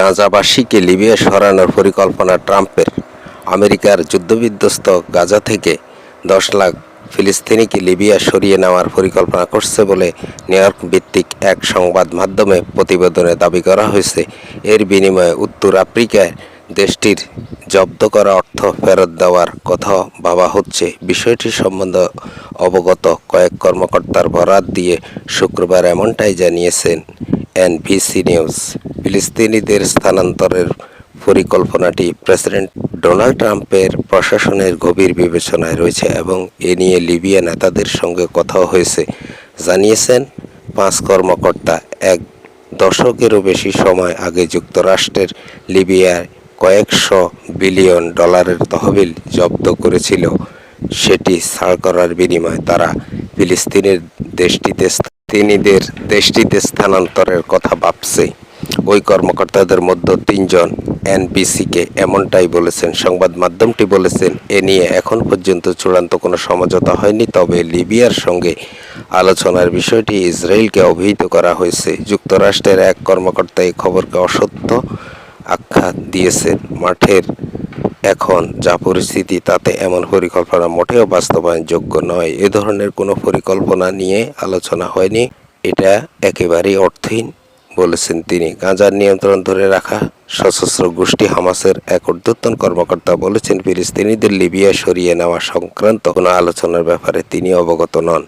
গাজাবাসীকে Libya সরানোর পরিকল্পনা ট্রাম্পের। আমেরিকার যুদ্ধবিধ্বস্ত গাজা থেকে দশ লাখ ফিলিস্তিনিকে লিবিয়া সরিয়ে নেওয়ার পরিকল্পনা করছে বলে নিউ ভিত্তিক এক সংবাদ মাধ্যমে প্রতিবেদনে দাবি করা হয়েছে। এর বিনিময়ে উত্তর আফ্রিকায় দেশটির জব্দ করা অর্থ ফেরত দেওয়ার কথা ভাবা হচ্ছে। বিষয়টি সম্বন্ধে অবগত কয়েক কর্মকর্তার বরাত দিয়ে শুক্রবার এমনটাই জানিয়েছেন এনবিসি নিউজ ফিলিস্তিনিদের স্থানান্তরের পরিকল্পনাটি প্রেসিডেন্ট ডোনাল্ড ট্রাম্পের প্রশাসনের গভীর বিবেচনায় রয়েছে এবং এ নিয়ে লিবিয়া নেতাদের সঙ্গে কথাও হয়েছে। জানিয়েছেন, পাঁচ কর্মকর্তা এক দশকেরও বেশি সময় আগে যুক্তরাষ্ট্রের লিবিয়ায় কয়েকশো বিলিয়ন ডলারের তহবিল জব্দ করেছিল। সেটি ছাড় করার বিনিময়ে তারা ফিলিস্তিনের দেশটিতে তিনিদের দেশটিতে স্থানান্তরের কথা ভাবছে। ওই কর্মকর্তাদের মধ্যে তিনজন এনবিসিকে এমনটাই বলেছেন। সংবাদ মাধ্যমটি বলেছেন, এ নিয়ে এখন পর্যন্ত চূড়ান্ত কোনো সমঝোতা হয়নি, তবে লিবিয়ার সঙ্গে আলোচনার বিষয়টি ইসরায়েলকে অভিহিত করা হয়েছে। যুক্তরাষ্ট্রের এক কর্মকর্তা এই খবরকে অসত্য আখ্যা দিয়েছেন। মাঠের এখন যা পরিস্থিতি, তাতে এমন পরিকল্পনা মোটেও বাস্তবায়নযোগ্য নয়। এ ধরনের কোনো পরিকল্পনা নিয়ে আলোচনা হয়নি। এটা একেবারেই অর্থহীন, বলেছেন তিনি। গাঁজার নিয়ন্ত্রণ ধরে রাখা সশস্ত্র গোষ্ঠী হামাসের এক ঊর্ধ্বতন কর্মকর্তা বলেছেন ফিলিস্তিনিদের লিবিয়া সরিয়ে নেওয়া সংক্রান্ত কোনো আলোচনার ব্যাপারে তিনি অবগত নন।